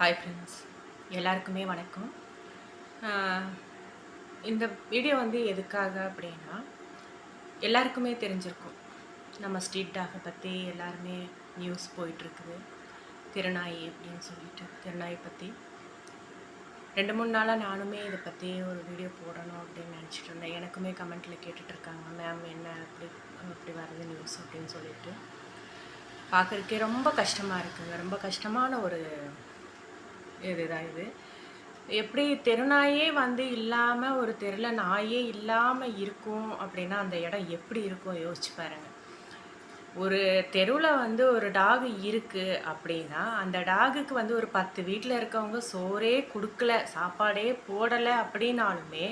Hi friends எல்லாருக்குமே வணக்கம். இந்த வீடியோ வந்து எதுக்காக அப்படின்னா எல்லாருக்குமே தெரிஞ்சிருக்கும். நம்ம ஸ்ட்ரீட் டாகை பற்றி எல்லாருமே நியூஸ் போயிட்டுருக்குது. திருநாய் அப்படின்னு சொல்லிட்டு திருநாய் பற்றி ரெண்டு மூணு நாளாக நானுமே இதை பற்றி ஒரு வீடியோ போடணும் அப்படின்னு நினச்சிட்டு இருந்தேன். எனக்குமே கமெண்ட்டில் கேட்டுட்ருக்காங்க மேம் என்ன அப்படி அப்படி வருது நியூஸ் அப்படின்னு சொல்லிட்டு. பார்க்குறதுக்கே ரொம்ப கஷ்டமாக இருக்குங்க. ரொம்ப கஷ்டமான ஒரு இதுதான் இது. எப்படி தெருநாயே வந்து இல்லாமல் ஒரு தெருவில் நாயே இல்லாமல் இருக்கும் அப்படின்னா அந்த இடம் எப்படி இருக்கும் யோசிச்சு பாருங்கள் ஒரு தெருவில் வந்து ஒரு டாக் இருக்குது அப்படின்னா அந்த டாகுக்கு வந்து ஒரு பத்து வீட்டில் இருக்கவங்க சோறே கொடுக்கல சாப்பாடே போடலை அப்படின்னாலுமே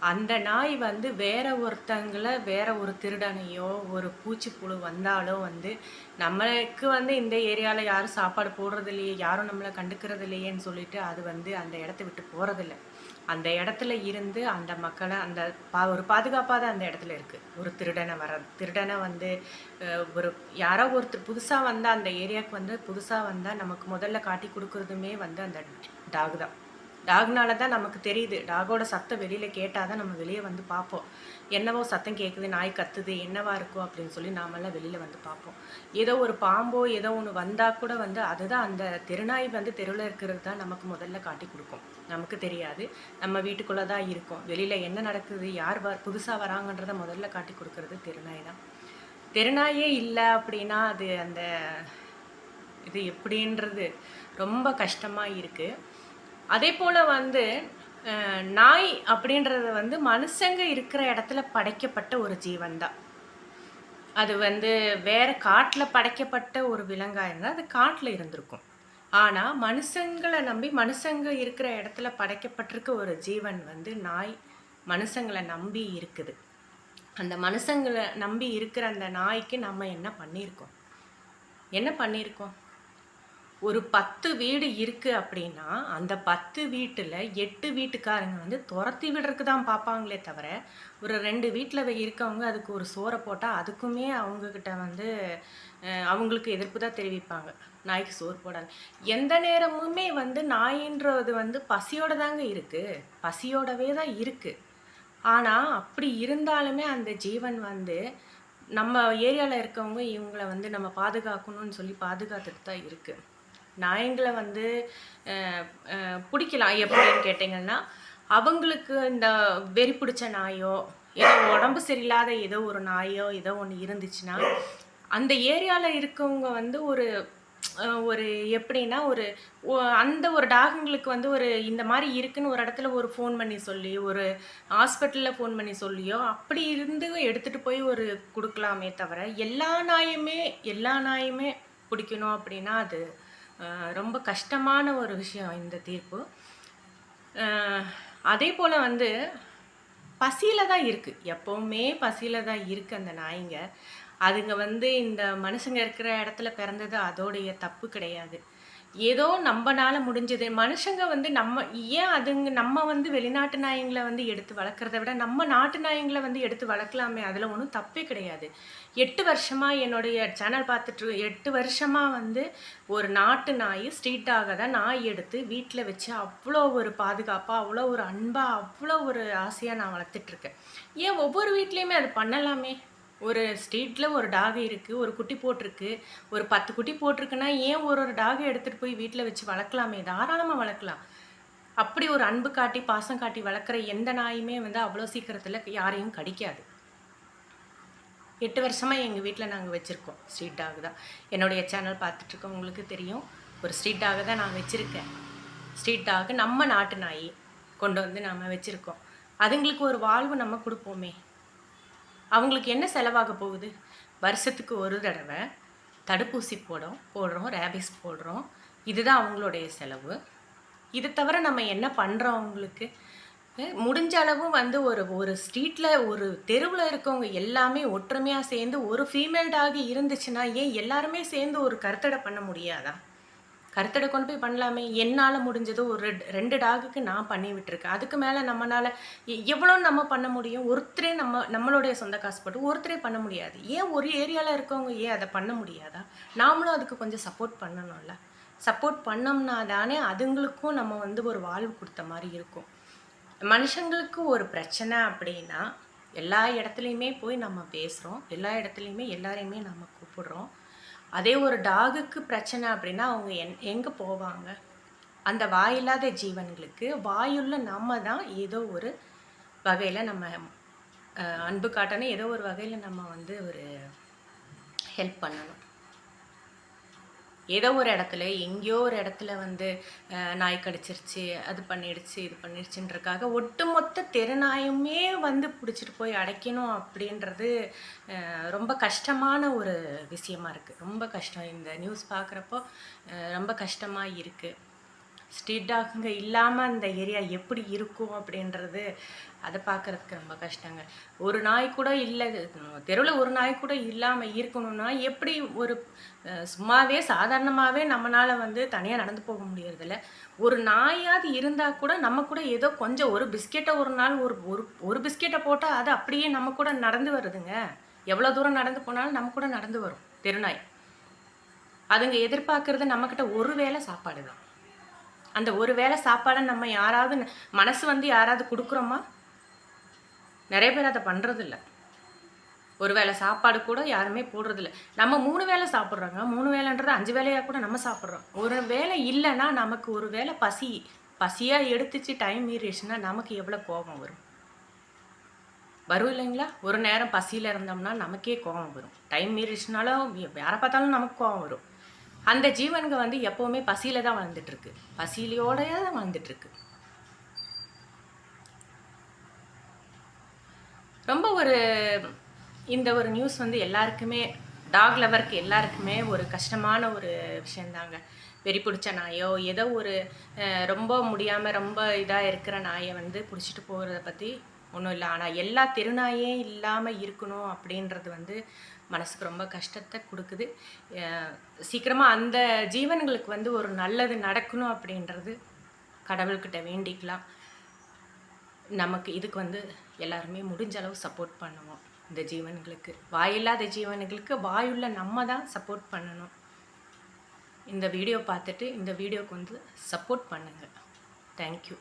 அந்த நாய் வந்து வேற ஒருத்தங்களை வேற ஒரு திருடனையோ ஒரு பூச்சிப்புழு வந்தாலோ வந்து நம்மளுக்கு வந்து இந்த ஏரியாவில் யாரும் சாப்பாடு போடுறது இல்லையே யாரும் நம்மளை கண்டுக்கிறது இல்லையேன்னு சொல்லிட்டு அது வந்து அந்த இடத்த விட்டு போகிறதில்ல அந்த இடத்துல இருந்து அந்த மக்களை அந்த பா ஒரு பாதுகாப்பாக தான் அந்த இடத்துல இருக்குது ஒரு திருடனை வர திருடனை வந்து ஒரு யாரோ ஒருத்தர் புதுசாக வந்தால் அந்த ஏரியாவுக்கு வந்து புதுசாக வந்தால் நமக்கு முதல்ல காட்டி கொடுக்குறதுமே வந்து அந்த டாக் தான். டாக்னால தான் நமக்கு தெரியுது. டாகோட சத்தம் வெளியில் கேட்டால் தான் நம்ம வெளியே வந்து பார்ப்போம். என்னவோ சத்தம் கேட்குது நாய் கத்துது என்னவா இருக்கும் அப்படின்னு சொல்லி நாமெல்லாம் வெளியில் வந்து பார்ப்போம். ஏதோ ஒரு பாம்போ ஏதோ ஒன்று வந்தால் கூட வந்து அதுதான் அந்த தெருநாய் வந்து தெருவில் இருக்கிறது தான் நமக்கு முதல்ல காட்டி கொடுக்கும். நமக்கு தெரியாது. நம்ம வீட்டுக்குள்ளே தான் இருக்கும். வெளியில் என்ன நடக்குது யார் வ புதுசாக வராங்கன்றதை முதல்ல காட்டி கொடுக்கறது தெருநாய் தான். தெருநாயே இல்லை அப்படின்னா அது அந்த இது எப்படின்றது ரொம்ப கஷ்டமாக இருக்குது அதே போல் வந்து நாய் அப்படின்றது வந்து மனுஷங்க இருக்கிற இடத்துல படைக்கப்பட்ட ஒரு ஜீவன் தான் அது வந்து வேறு காட்டில் படைக்கப்பட்ட ஒரு விலங்காக இருந்தால் அது காட்டில் இருந்திருக்கும். ஆனால் மனுஷங்களை நம்பி மனுஷங்க இருக்கிற இடத்துல படைக்கப்பட்டிருக்க ஒரு ஜீவன் வந்து நாய் மனுஷங்களை நம்பி இருக்குது. அந்த மனுஷங்களை நம்பி இருக்கிற அந்த நாய்க்கு நம்ம என்ன பண்ணியிருக்கோம்? என்ன பண்ணியிருக்கோம்? ஒரு பத்து வீடு இருக்குது அப்படின்னா அந்த பத்து வீட்டில் எட்டு வீட்டுக்காரங்க வந்து துரத்தி விடுறதுக்கு தான் பார்ப்பாங்களே தவிர ஒரு ரெண்டு வீட்டில் இருக்கவங்க அதுக்கு ஒரு சோறை போட்டால் அதுக்குமே அவங்கக்கிட்ட வந்து அவங்களுக்கு எதிர்ப்பு தான் தெரிவிப்பாங்க. நாய்க்கு சோறு போடாது. எந்த நேரமுமே வந்து நாயின்றது வந்து பசியோட தாங்க இருக்குது பசியோடவே தான் இருக்குது ஆனால் அப்படி இருந்தாலுமே அந்த ஜீவன் வந்து நம்ம ஏரியாவில் இருக்கவங்க இவங்களை வந்து நம்ம பாதுகாக்கணும்னு சொல்லி பாதுகாத்துட்டு தான் இருக்குது நாய்ங்களை வந்து பிடிக்கலாம் எப்படின்னு கேட்டிங்கன்னா அவங்களுக்கு இந்த வெறி பிடிச்ச நாயோ ஏதோ உடம்பு சரியில்லாத ஏதோ ஒரு நாயோ ஏதோ ஒன்று இருந்துச்சுன்னா அந்த ஏரியாவில் இருக்கவங்க வந்து ஒரு ஒரு எப்படின்னா ஒரு அந்த ஒரு டாகுங்களுக்கு வந்து ஒரு இந்த மாதிரி இருக்குன்னு ஒரு இடத்துல ஒரு ஃபோன் பண்ணி சொல்லி ஒரு ஹாஸ்பிட்டலில் ஃபோன் பண்ணி சொல்லியோ அப்படி இருந்து எடுத்துகிட்டு போய் ஒரு கொடுக்கலாமே தவிர எல்லா நாயுமே எல்லா நாயுமே பிடிக்கணும் அப்படின்னா அது ரொம்ப கஷ்டமான ஒரு விஷயம் இந்த தீர்ப்பு. அதே போல் வந்து பசியில் தான் இருக்குது எப்போவுமே பசியில் தான் இருக்குது அந்த நாய்ங்க. அதுங்க வந்து இந்த மனுஷங்க இருக்கிற இடத்துல பிறந்தது அதோடைய தப்பு கிடையாது. ஏதோ நம்மனால முடிஞ்சது. மனுஷங்க வந்து நம்ம ஏன் அதுங்க நம்ம வந்து வெளிநாட்டு நாயங்களை வந்து எடுத்து வளர்க்குறத விட நம்ம நாட்டு நாயங்களை வந்து எடுத்து வளர்க்கலாமே அதில் ஒன்றும் தப்பே கிடையாது. எட்டு வருஷமாக என்னுடைய சேனல் பார்த்துட்டு எட்டு வருஷமாக வந்து ஒரு நாட்டு நாய் ஸ்ட்ரீட்டாக தான் நாய் எடுத்து வீட்டில் வச்சு அவ்வளோ ஒரு பாதுகாப்பாக அவ்வளோ ஒரு அன்பாக அவ்வளோ ஒரு ஆசையாக நான் வளர்த்துட்ருக்கேன் ஏன் ஒவ்வொரு வீட்லேயுமே அது பண்ணலாமே? ஒரு ஸ்ட்ரீட்டில் ஒரு டாக் இருக்குது ஒரு குட்டி போட்டிருக்கு. ஒரு பத்து குட்டி போட்டிருக்குன்னா ஏன் ஒரு ஒரு டாகை எடுத்துகிட்டு போய் வீட்டில் வச்சு வளர்க்கலாமே? தாராளமாக வளர்க்கலாம். அப்படி ஒரு அன்பு காட்டி பாசம் காட்டி வளர்க்குற எந்த நாயுமே வந்து அவ்வளோ சீக்கிரத்தில் யாரையும் கடிக்காது. எட்டு வருஷமாக எங்கள் வீட்டில் நாங்கள் வச்சுருக்கோம் ஸ்ட்ரீட் டாக் தான். என்னுடைய சேனல் பார்த்துட்ருக்கவங்களுக்கு தெரியும். ஒரு ஸ்ட்ரீட் டாக தான் நான் வச்சுருக்கேன். ஸ்ட்ரீட் டாக் நம்ம நாட்டு நாய் கொண்டு வந்து நம்ம வச்சுருக்கோம். அதுங்களுக்கு ஒரு வாழ்வு நம்ம கொடுப்போமே. அவங்களுக்கு என்ன செலவாக போகுது? வருஷத்துக்கு ஒரு தடவை தடுப்பூசி போடும் போடுறோம் ரேபிஸ் போடுறோம். இதுதான் அவங்களுடைய செலவு. இது தவிர நம்ம என்ன பண்ணுறோம் அவங்களுக்கு? முடிஞ்ச அளவு வந்து ஒரு ஒரு ஸ்ட்ரீட்டில் ஒரு தெருவில் இருக்கவங்க எல்லாமே ஒற்றுமையாக சேர்ந்து ஒரு ஃபீமேல் டாக் இருந்துச்சுன்னா ஏன் எல்லாருமே சேர்ந்து ஒரு கருத்தடை பண்ண முடியாதா? கருத்தடை கொண்டு போய் பண்ணலாமே. என்னால் முடிஞ்சது ஒரு ரெண்டு- ரெண்டு டாகுக்கு நான் பண்ணி விட்டுருக்கேன். அதுக்கு மேலே நம்மளால் எவ்வளோ நம்ம பண்ண முடியும்? ஒருத்தரே நம்ம நம்மளுடைய சொந்த காசு போட்டு ஒருத்தரே பண்ண முடியாது. ஏன் ஒரு ஏரியாவில் இருக்கவங்க ஏன் அதை பண்ண முடியாதா? நாமளும் அதுக்கு கொஞ்சம் சப்போர்ட் பண்ணணும்ல. சப்போர்ட் பண்ணோம்னா தானே அதுங்களுக்கும் நம்ம வந்து ஒரு வாழ்வு கொடுத்த மாதிரி இருக்கும். மனுஷங்களுக்கு ஒரு பிரச்சனை அப்படின்னா எல்லா இடத்துலையுமே போய் நம்ம பேசுகிறோம் எல்லா இடத்துலையுமே எல்லாரையுமே நம்ம கூப்பிடுறோம். அதே ஒரு டாகுக்கு பிரச்சனை அப்படின்னா அவங்க என் எங்கே போவாங்க? அந்த வாயில்லாத ஜீவன்களுக்கு வாயுள்ள நம்ம தான் ஏதோ ஒரு வகையில் நம்ம அன்பு காட்டணும் ஏதோ ஒரு வகையில் நம்ம வந்து ஒரு ஹெல்ப் பண்ணணும். ஏதோ ஒரு இடத்துல எங்கேயோ ஒரு இடத்துல வந்து நாய் கடிச்சிருச்சு அது பண்ணிடுச்சு இது பண்ணிடுச்சுன்றக்காக ஒட்டுமொத்த தெருநாயுமே வந்து பிடிச்சிட்டு போய் அடைக்கணும் அப்படின்றது ரொம்ப கஷ்டமான ஒரு விஷயமா இருக்குது ரொம்ப கஷ்டம். இந்த நியூஸ் பார்க்குறப்போ ரொம்ப கஷ்டமாக இருக்குது ஸ்ட்ரீட் டாக்குங்க இல்லாமல் அந்த ஏரியா எப்படி இருக்கும் அப்படின்றது அதை பார்க்குறதுக்கு ரொம்ப கஷ்டங்க. ஒரு நாய் கூட இல்லை தெருவில் ஒரு நாய் கூட இல்லாமல் இருக்கணும்னா எப்படி ஒரு சும்மாவே சாதாரணமாகவே நம்மளால் வந்து தனியாக நடந்து போக முடியறதில்ல. ஒரு நாயாவது இருந்தால் கூட நம்ம கூட ஏதோ கொஞ்சம் ஒரு பிஸ்கெட்டை ஒரு நாள் ஒரு ஒரு ஒரு பிஸ்கெட்டை போட்டால் அது அப்படியே நம்ம கூட நடந்து வருதுங்க. எவ்வளோ தூரம் நடந்து போனாலும் நம்ம கூட நடந்து வரும் தெருநாய் அதுங்க எதிர்பார்க்கறது நம்மக்கிட்ட ஒரு வேளை சாப்பாடு தான் அந்த ஒரு வேளை சாப்பாடை நம்ம யாராவது மனசு வந்து யாராவது கொடுக்குறோமா? நிறைய பேர் அதை பண்ணுறதில்ல ஒரு வேளை சாப்பாடு கூட யாருமே போடுறதில்ல. நம்ம மூணு வேளை சாப்பிட்றோங்க. மூணு வேலைன்றது அஞ்சு வேலையாக கூட நம்ம சாப்பிட்றோம். ஒரு வேலை இல்லைன்னா நமக்கு ஒரு வேளை பசி பசியாக எடுத்துச்சு டைம் மீறிடுச்சுன்னா நமக்கு எவ்வளோ கோபம் வரும்? வரும் இல்லைங்களா? ஒரு நேரம் பசியில் இருந்தோம்னா நமக்கே கோபம் வரும். டைம் மீறிடுச்சுனாலும் யாரை பார்த்தாலும் நமக்கு கோபம் வரும். அந்த ஜீவன்கள் வந்து எப்போவுமே பசியில் தான் வளர்ந்துட்டுருக்கு இருக்கு தான் வளர்ந்துட்டுருக்கு ரொம்ப ஒரு இந்த ஒரு நியூஸ் வந்து எல்லாருக்குமே டாக் லவருக்கு எல்லாருக்குமே ஒரு கஷ்டமான ஒரு விஷயந்தாங்க. வெறி பிடிச்ச நாயோ ஏதோ ஒரு ரொம்ப முடியாமல் ரொம்ப இதாக இருக்கிற நாயை வந்து பிடிச்சிட்டு போகிறத பற்றி ஒன்றும் இல்லை. ஆனால் எல்லா திருநாயே இல்லாமல் இருக்கணும் அப்படின்றது வந்து மனசுக்கு ரொம்ப கஷ்டத்தை கொடுக்குது. சீக்கிரமாக அந்த ஜீவன்களுக்கு வந்து ஒரு நல்லது நடக்கணும் அப்படின்றது கடவுள்கிட்ட வேண்டிக்கலாம். நமக்கு இதுக்கு வந்து எல்லாருமே முடிஞ்ச அளவு சப்போர்ட் பண்ணுவோம். இந்த ஜீவன்களுக்கு. வாயில்லாத ஜீவன்களுக்கு வாயுள்ள நம்ம தான் சப்போர்ட் பண்ணணும். இந்த வீடியோ பார்த்துட்டு இந்த வீடியோக்கு வந்து சப்போர்ட் பண்ணுங்கள் தேங்க்யூ